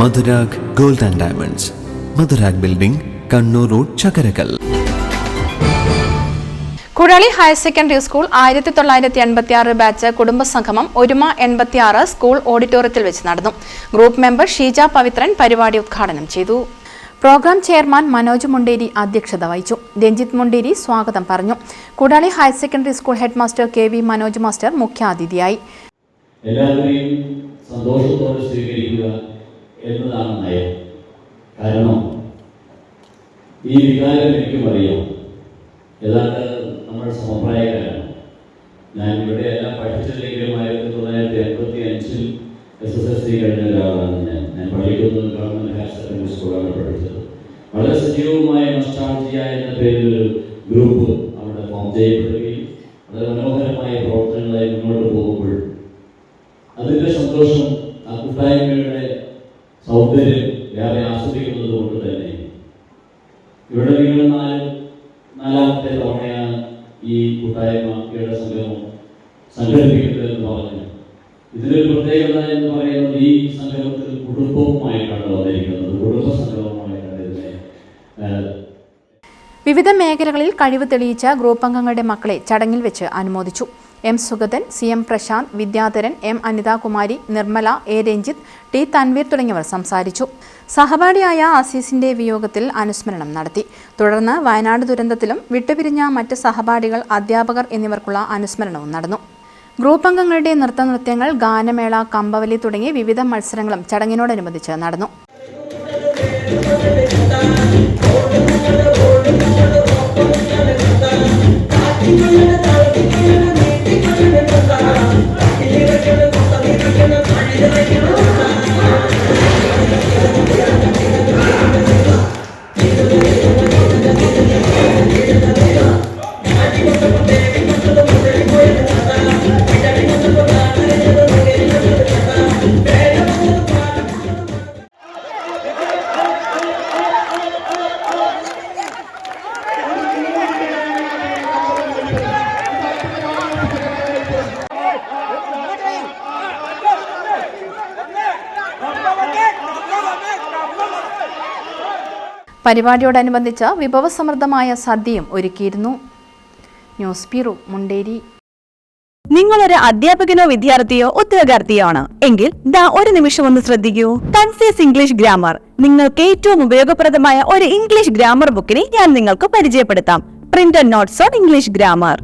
Madhurag gold and diamonds. Madhurag building Kannur road Chakkarakkal. Kuzhali higher secondary school ആയിരത്തി തൊള്ളായിരത്തി എൺപത്തി ആറ് batch കുടുംബസംഗമം ഒരുമ എൺപത്തി ആറ് സ്കൂൾ ഓഡിറ്റോറിയത്തിൽ വെച്ച് നടന്നു. ഗ്രൂപ്പ് മെമ്പർ ഷീജ പവിത്രൻ പരിപാടി ഉദ്ഘാടനം ചെയ്തു. പ്രോഗ്രാം ചെയർമാൻ മനോജ് മുണ്ടേരി അധ്യക്ഷത വഹിച്ചു. രഞ്ജിത്ത് മുണ്ടേരി സ്വാഗതം പറഞ്ഞു. Kudali higher secondary school head master K V Manoj master മുഖ്യാതിഥിയായി. എല്ലാവരെയും സന്തോഷത്തോടെ സ്വീകരിക്കുക. എന്നതാണ് നയം. കാരണം ഈ വികാരം എനിക്കും അറിയാം ഏതാണ്ട് നമ്മുടെ സമപ്രായക്കാരാണ് ഞാൻ ഇവിടെ എല്ലാം പഠിച്ചില്ലെങ്കിലും ആയിരത്തി തൊള്ളായിരത്തി എൺപത്തി അഞ്ചിൽ എസ് എസ് എസ് സി കഴിഞ്ഞ ഒരാളാണ് ഞാൻ. ഞാൻ പഠിക്കുന്നത് ഗവൺമെന്റ് ഹയർ സെക്കൻഡറി സ്കൂളാണ് പഠിച്ചത്. വളരെ സജീവമായ നൊസ്റ്റാൾജിയ എന്ന പേരിൽ ഒരു ഗ്രൂപ്പ് അവിടെ ഫോം ചെയ്യപ്പെടുകയും വളരെ മനോഹരമായ പ്രവർത്തനങ്ങളായി മുന്നോട്ട് പോകുമ്പോൾ അതിന്റെ സന്തോഷം ആ കൂട്ടായ്മയുടെ സൗന്ദര്യം ഏറെ ആസ്വദിക്കുന്നത് കൊണ്ട് തന്നെ. ഇവിടെ നാല് നാലാമത്തെ തവണയാണ് ഈ കൂട്ടായ്മ ഇവിടെ സംഗമം സംഘടിപ്പിക്കുന്നത് എന്ന് പറഞ്ഞു ഇതിലൊരു പ്രത്യേകത എന്ന് പറയുന്നത് ഈ സംഗമത്തിൽ കുടുംബവുമായിട്ടാണ് വന്നിരിക്കുന്നത്. കുടുംബ സംഗമമായിട്ടാണ് ഇതിനെ വിവിധ മേഖലകളിൽ കഴിവ് തെളിയിച്ച ഗ്രൂപ്പ് അംഗങ്ങളുടെ മക്കളെ ചടങ്ങിൽ വെച്ച് അനുമോദിച്ചു. M Sugathan C M Prashanth Vidyadharan M Anithakumari Nirmala A Ranjith T Thanveer തുടങ്ങിയവർ സംസാരിച്ചു. സഹപാഠിയായ അസീസിന്റെ വിയോഗത്തിൽ അനുസ്മരണം നടത്തി. തുടർന്ന് വയനാട് ദുരന്തത്തിലും വിട്ടുപിരിഞ്ഞ മറ്റ് സഹപാഠികൾ അധ്യാപകർ എന്നിവർക്കുള്ള അനുസ്മരണവും നടന്നു. ഗ്രൂപ്പ് അംഗങ്ങളുടെ നൃത്തനൃത്യങ്ങൾ ഗാനമേള കമ്പവലി തുടങ്ങി വിവിധ മത്സരങ്ങളും ചടങ്ങിനോടനുബന്ധിച്ച് നടന്നു. പരിപാടിയോടനുബന്ധിച്ച് വിഭവസമൃദ്ധമായ സദ്യയും ഒരുക്കിയിരുന്നു. News bureau Munderi. നിങ്ങളൊരു അധ്യാപകനോ വിദ്യാർത്ഥിയോ ഉദ്യോഗാർത്ഥിയോ ആണ് എങ്കിൽ ദാ ഒരു നിമിഷം ഒന്ന് ശ്രദ്ധിക്കൂ. കൺസീസ് ഇംഗ്ലീഷ് ഗ്രാമർ നിങ്ങൾക്ക് ഏറ്റവും ഉപയോഗപ്രദമായ ഒരു ഇംഗ്ലീഷ് ഗ്രാമർ ബുക്കിനെ ഞാൻ നിങ്ങൾക്ക് പരിചയപ്പെടുത്താം. Printed notes on English grammar